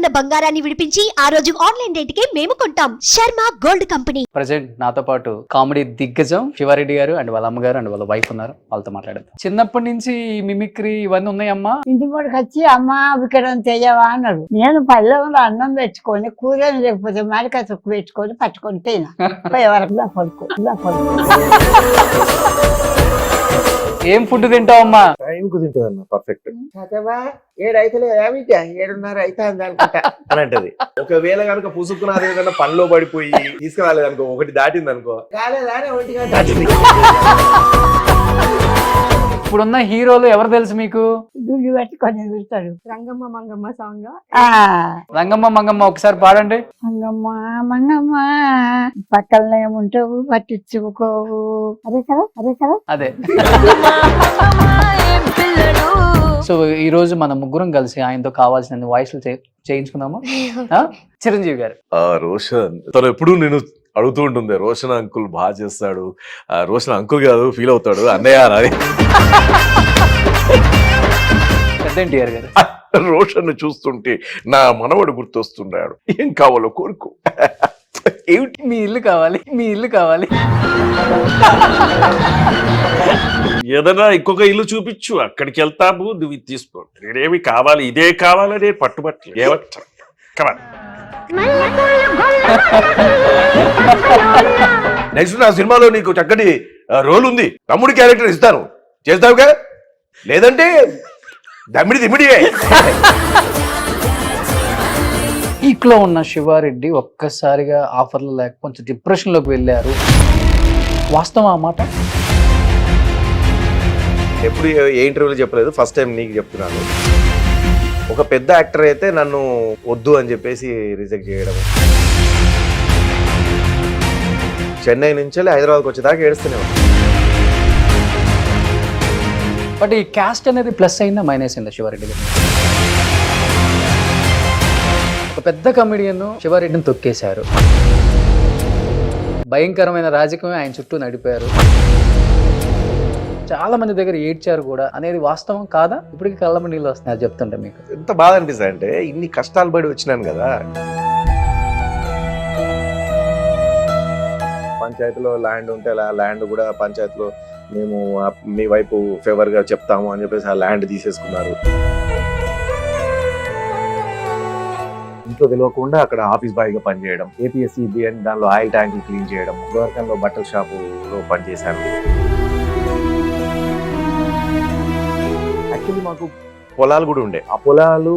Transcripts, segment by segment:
ఉన్న బంగారాన్ని విడిపించి ఆ రోజు ఆన్లైన్ రేటుకే మేము కొంటాం. Sharma gold company. ప్రజెంట్ నాతో పాటు కామెడీ దిగ్గజం శివారెడ్డి గారు అండ్ వాళ్ళ అమ్మగారు అండ్ వాళ్ళ వైఫ్ ఉన్నారు. వాళ్ళతో మాట్లాడదాం చిన్నప్పటి నుంచి మిమిక్రీ ఇవన్నీ ఉన్నాయమ్మా? ఇంటి ముందుకు వచ్చి అమ్మ వికరం చెయ్యవా? అన్నాడు నేను పల్లెంలో అన్నం పెట్టుకొని కూర లేకపోతే మాడికాయ తొక్కు పెట్టుకొని పట్టుకొని తినా వరకు నా కొడుకు. ఏం ఫుడ్ తింటావమ్మా? టైం కు తింటుంది పర్ఫెక్ట్ చదవా ఏడు అయితే ఏమిటి ఏడున్నర అయితే అనుకుంటా. అని అంటది ఒకవేళ కనుక పుసుకున్నది ఏదైనా పనిలో పడిపోయి తీసుకురాలేదు అనుకో ఒకటి దాటింది అనుకో కాలేదా ఒంటి గంట? ఇప్పుడున్న హీరోలు ఎవరు తెలుసు మీకు? దుడ్డు పెట్టుకొని తిడతాడు రంగమ్మ మంగమ్మ సాంగ్ ఆ. రంగమ్మ మంగమ్మ ఒకసారి పాడండి. మంగమ్మ మంగమ్మ పక్కన ఏముంటావు పట్టించుకోవు. అదే కదా? అదే కదా? అదే. సో ఈ రోజు మన ముగ్గురం కలిసి ఆయనతో కావాల్సిన వాయిస్లు చేయించుకుందామా? ఆ? చిరంజీవి గారు. ఆ రోషన్ తను ఎప్పుడు నేను అడుగుతూ ఉంటుంది రోషన్ అంకుల్ బాగా చేస్తాడు. ఆ, రోషన్ అంకుల్ కాదు ఫీల్ అవుతాడు. అన్నయ్య అని. ఎన్టీఆర్ గారు. రోషన్ చూస్తుంటే నా మనవడు గుర్తొస్తున్నాడు. ఏం కావాలో కోరుకో. ఏమిటి? మీ ఇల్లు కావాలి మీ ఇల్లు కావాలి. ఏదైనా ఇంకొక ఇల్లు చూపించు అక్కడికి వెళ్తాము నువ్వు తీసుకో. నేనేమి కావాలి ఇదే కావాలని పట్టుబట్టలు. ఏమంటారు on. నెక్స్ట్ నా సినిమాలో నీకు చక్కటి రోల్ ఉంది. తమ్ముడి క్యారెక్టర్ ఇస్తాను. చేస్తావుగా? లేదంటే దమ్మిడి దిమ్మిడియే. పీక్లో ఉన్న శివారెడ్డి ఒక్కసారిగా ఆఫర్లు లేక కొంచెం డిప్రెషన్లోకి వెళ్ళారు. వాస్తవం ఆ మాట? ఎప్పుడు ఏ- ఏ ఇంటర్వ్యూలో చెప్పలేదు. ఫస్ట్ టైం నీకు చెప్తున్నాను. ఒక పెద్ద యాక్టర్ అయితే నన్ను వద్దు అని చెప్పేసి రిజెక్ట్ చేయడం. చెన్నై నుంచి వెళ్ళి హైదరాబాద్కి వచ్చేదాకా ఏడుస్తూనే బట్ ఈ క్యాస్ట్ అనేది ప్లస్ అయిందా మైనస్ అయిందా శివారెడ్డి గారు? ఒక పెద్ద కమెడియన్ శివారెడ్డిని తొక్కేశారు. భయంకరమైన రాజకీయం ఆయన చుట్టూ నడిపారు. చాలా మంది దగ్గర ఏడ్చారు కూడా అనేది వాస్తవం కాదా? ఇప్పటికి కళ్ళమ నీళ్ళు వస్తున్నాయి అది చెప్తుంటే మీకు. ఎంత బాధ అనిపిస్తుంది అంటే ఇన్ని కష్టాలు పడి వచ్చినాను కదా. పంచాయతీలో ల్యాండ్ ఉంటే ఆ ల్యాండ్ కూడా పంచాయతీలో మేము మీ వైపు ఫేవర్గా చెప్తాము అని చెప్పేసి ఆ ల్యాండ్ తీసేసుకున్నారు. ఇంట్లో తెలియకుండా అక్కడ ఆఫీస్ బాయ్గా పనిచేయడం ఏపీఎస్సీ బిఎన్ దానిలో ఆయిల్ ట్యాంకులు క్లీన్ చేయడం గోవర్కన్లో బట్టల షాపులో పనిచేశాను. యాక్చువల్లీ మాకు పొలాలు కూడా ఉండే. ఆ పొలాలు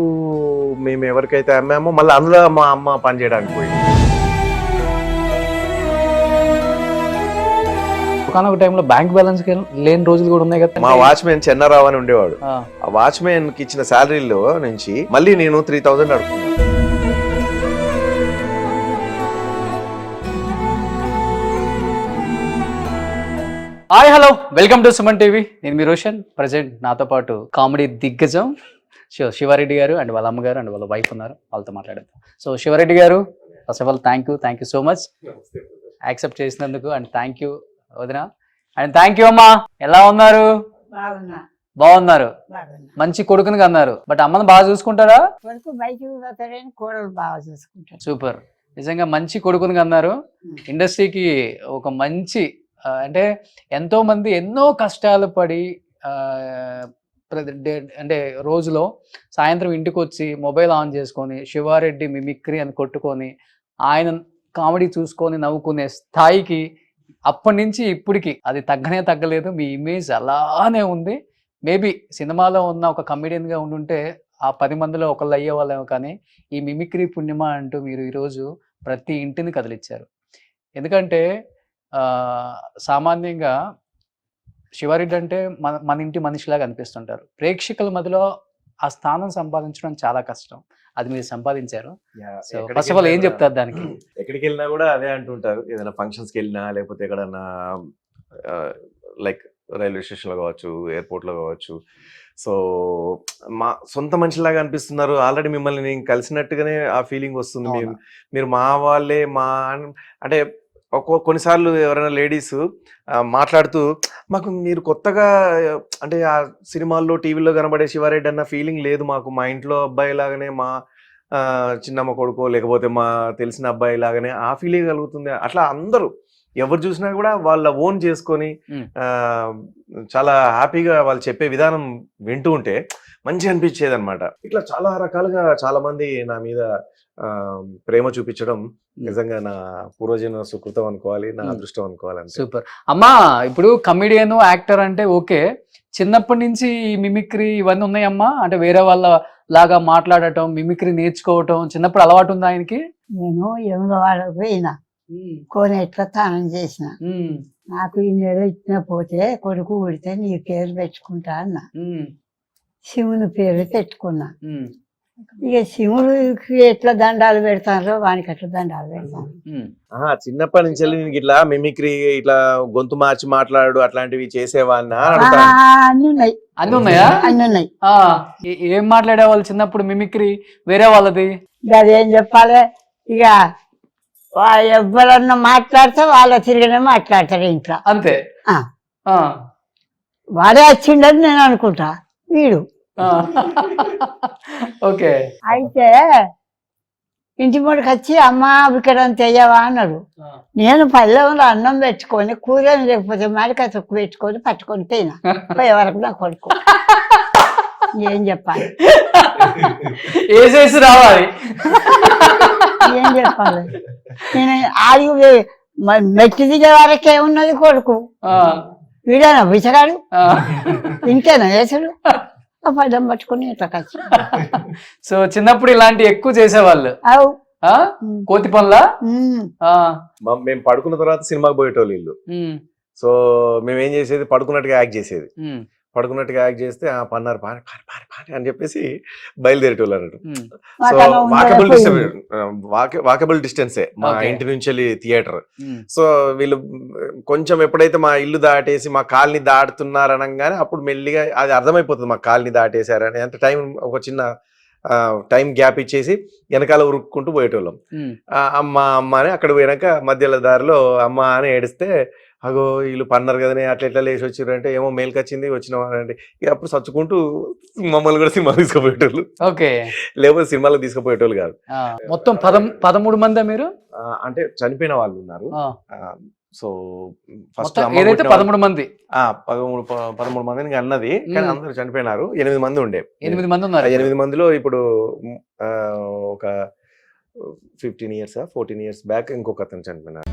మేము ఎవరికైతే అమ్మామో మళ్ళీ అందులో మా అమ్మ పని చేయడానికి పోయింది. ఒకనొక టైంలో బ్యాంక్ బ్యాలెన్స్ లేని రోజులు కూడా ఉన్నాయి కదా మా వాచ్మెన్ చెన్నారావు అని ఉండేవాడు. ఆ, ఆ వాచ్మెన్కి ఇచ్చిన శాలరీలో నుంచి మళ్ళీ నేను త్రీ థౌజండ్ అడుగుతున్నాను hi hello welcome to Suman TV నేను మీ రోషన్. ప్రజెంట్ నాతో పాటు కామెడీ దిగ్గజం శివ శివారెడ్డి గారు అండ్ వాళ్ళ అమ్మగారు అండ్ వాళ్ళ వైఫ్ ఉన్నారు. వాళ్ళతో మాట్లాడదాం so Siva Reddy garu first of all thank you thank you so much accept చేసినందుకు అండ్ థ్యాంక్ యూ వదిన. అండ్ థ్యాంక్ యూ అమ్మా. ఎలా ఉన్నారు? బాగున్నా. బాగున్నారు. బాగున్నా. మంచి కొడుకుని అన్నారు బట్ అమ్మని బాగా చూసుకుంటారా? సూపర్ నిజంగా మంచి కొడుకుని అన్నారు ఇండస్ట్రీకి ఒక మంచి అంటే ఎంతో మంది ఎన్నో కష్టాలు పడి డే- అంటే రోజులో సాయంత్రం ఇంటికి వచ్చి మొబైల్ ఆన్ చేసుకొని శివారెడ్డి మిమిక్రీ అని కొట్టుకొని ఆయన కామెడీ చూసుకొని నవ్వుకునే స్థాయికి అప్పటి నుంచి ఇప్పటికి అది తగ్గనే తగ్గలేదు. మీ ఇమేజ్ అలానే ఉంది. మేబీ సినిమాలో ఉన్న ఒక కమెడియన్గా ఉండుంటే ఆ పది మందిలో ఒకళ్ళు అయ్యేవాళ్ళేమో కానీ ఈ మిమిక్రీ పుణ్యమా అంటూ మీరు ఈరోజు ప్రతి ఇంటిని కదిలిచ్చారు. ఎందుకంటే సామాన్యంగా శివారెడ్డి అంటే మన మన ఇంటి మనిషిలాగా అనిపిస్తుంటారు. ప్రేక్షకుల మధ్యలో ఆ స్థానం సంపాదించడం చాలా కష్టం. అది మీరు సంపాదించారు. ఫస్ట్ ఆఫ్ ఆల్ ఏం చెప్తారు దానికి? ఎక్కడికి వెళ్ళినా కూడా అదే అంటుంటారు. ఏదైనా ఫంక్షన్స్కి వెళ్ళినా లేకపోతే ఎక్కడన్నా లైక్ రైల్వే స్టేషన్లో కావచ్చు ఎయిర్పోర్ట్లో కావచ్చు. సో మా సొంత మనిషిలాగా అనిపిస్తున్నారు. ఆల్రెడీ మిమ్మల్ని నేను కలిసినట్టుగానే ఆ ఫీలింగ్ వస్తుంది. మీరు మా వాళ్ళే మా అంటే ఒక్కో కొన్నిసార్లు ఎవరైనా లేడీస్ మాట్లాడుతూ మాకు మీరు కొత్తగా అంటే ఆ సినిమాల్లో టీవీలో కనబడే శివారెడ్డి అన్న ఫీలింగ్ లేదు మాకు. మా ఇంట్లో అబ్బాయి లాగానే మా చిన్నమ్మ కొడుకో లేకపోతే మా తెలిసిన అబ్బాయి లాగానే ఆ ఫీలింగ్ కలుగుతుంది. అట్లా అందరూ ఎవరు చూసినా కూడా వాళ్ళ ఓన్ చేసుకొని చాలా హ్యాపీగా వాళ్ళు చెప్పే విధానం వింటూ ఉంటే మంచి అనిపించేది అనమాట ఇట్లా చాలా రకాలుగా చాలా మంది నా మీద ప్రేమ చూపించడం నిజంగా నా పూర్వజన్మ సుకృతం అనుకోవాలి నా. అదృష్టం అనుకోవాలి సూపర్. అమ్మా ఇప్పుడు కమిడియన్ యాక్టర్ అంటే ఓకే. చిన్నప్పటి నుంచి మిమిక్రీ ఇవన్నీ ఉన్నాయమ్మా? అంటే వేరే వాళ్ళ లాగా మాట్లాడటం మిమిక్రీ నేర్చుకోవటం చిన్నప్పుడు అలవాటు ఉందా ఆయనకి? నేను ఎనిమిది వాళ్ళకి పోయిన. కోని ఎట్లా తానం చేసిన. నాకు ఈ నెల ఇచ్చిన పోతే కొడుకు పుడితే నీ పేరు పెట్టుకుంటా అన్న. శివుని పేరు పెట్టుకున్నా. ఇక శివుడికి ఎట్లా దండాలు పెడతారో వానికి అట్లా దండాలు పెడతాను. చిన్నప్పటి నుంచి వెళ్ళి నీకు ఇట్లా మిమిక్రీ ఇట్లా గొంతు మార్చి మాట్లాడు అట్లాంటివి చేసేవాడినా అన్ని ఉన్నాయి. అన్ని ఉన్నాయా? అన్ని ఉన్నాయి. ఆ, ఏ- మాట్లాడేవాళ్ళు చిన్నప్పుడు మిమిక్రీ? వేరే వాళ్ళది? ఇక అదేం చెప్పాలి? ఇక ఎవరన్నా మాట్లాడితే వాళ్ళ తిరిగినే మాట్లాడతారు ఇంట్లో. అంతే. ఆ. వాడే వచ్చిండని నేను అనుకుంటా. వీడు. ఆ. ఓకే. అయితే ఇంటి ముందుకు వచ్చి అమ్మ వికరం తెయ్యవా? అన్నాడు. ఆ. నేను పల్లెంలో అన్నం పెట్టుకొని కూర లేకపోతే మాడికాయ తొక్కు పెట్టుకొని పట్టుకొని తినా పోయే వరకు నా కొడుకు. ఏం చెప్పాలి? వేసేసి రావాలి. ఏం చెప్పాలి? నేను ఆడి మెట్టి దిగే వరకే ఉన్నది కొడుకు. ఆ, వీడేనా విసరాడు? ఆ. ఇంతేనా వేసుడు ఆ పళ్ళెం పట్టుకొని ఇట్లా కలిసి. సో చిన్నప్పుడు ఇలాంటి ఎక్కువ చేసేవాళ్ళు. అవు. ఆ? కోతి పనులా? మేము పడుకున్న తర్వాత సినిమాకి పోయేటోళ్ళు ఇల్లు సో మేము ఏం చేసేది? పడుకున్నట్టుగా యాక్ట్ చేసేది. పడుకున్నట్టుగా యాక్ట్ చేస్తే ఆ పన్నారు పాని పాని పాని పాని అని చెప్పేసి బయలుదేరేటోళ్ళు అన్నట్టు. So walkable. డిస్టెన్స్ వాకబుల్ డిస్టెన్సే మా. ఇంటి నుంచి వెళ్ళి థియేటర్. సో వీళ్ళు కొంచెం ఎప్పుడైతే మా ఇల్లు దాటేసి మా కాలనీ దాటుతున్నారు అనగానే అప్పుడు మెల్లిగా అది అర్థమైపోతుంది మా కాలనీ దాటేశారని అంత టైం ఒక చిన్న టైం గ్యాప్ ఇచ్చేసి వెనకాల ఉరుక్కుంటూ పోయేటోళ్ళం అమ్మ అమ్మ అని అక్కడ పోయినాక మధ్యలో దారిలో అమ్మ అని ఏడిస్తే అగో వీళ్ళు పన్నారు కదనే అట్లా ఎట్లా లేచి వచ్చారు అంటే ఏమో మేలుకి వచ్చింది వచ్చిన అంటే ఇక అప్పుడు చచ్చుకుంటూ మమ్మల్ని కూడా సినిమా తీసుకుపోయేటోళ్ళు. ఓకే. లేకపోతే సినిమాలకు తీసుకుపోయేటోళ్ళు కాదు. మొత్తం పదం పదమూడు మందా మీరు? అంటే చనిపోయిన వాళ్ళు ఉన్నారు. సో ఫస్ట్ ఏదైతే పదమూడు మంది? పదమూడు పదమూడు మందిని అన్నది. కానీ. అందరూ చనిపోయినారు. ఎనిమిది మంది ఉండే. ఎనిమిది మంది ఉన్నారు ఎనిమిది మందిలో ఇప్పుడు ఆ, ఒక fifteen years fourteen years back ఇంకొక అతను చనిపోయినారు.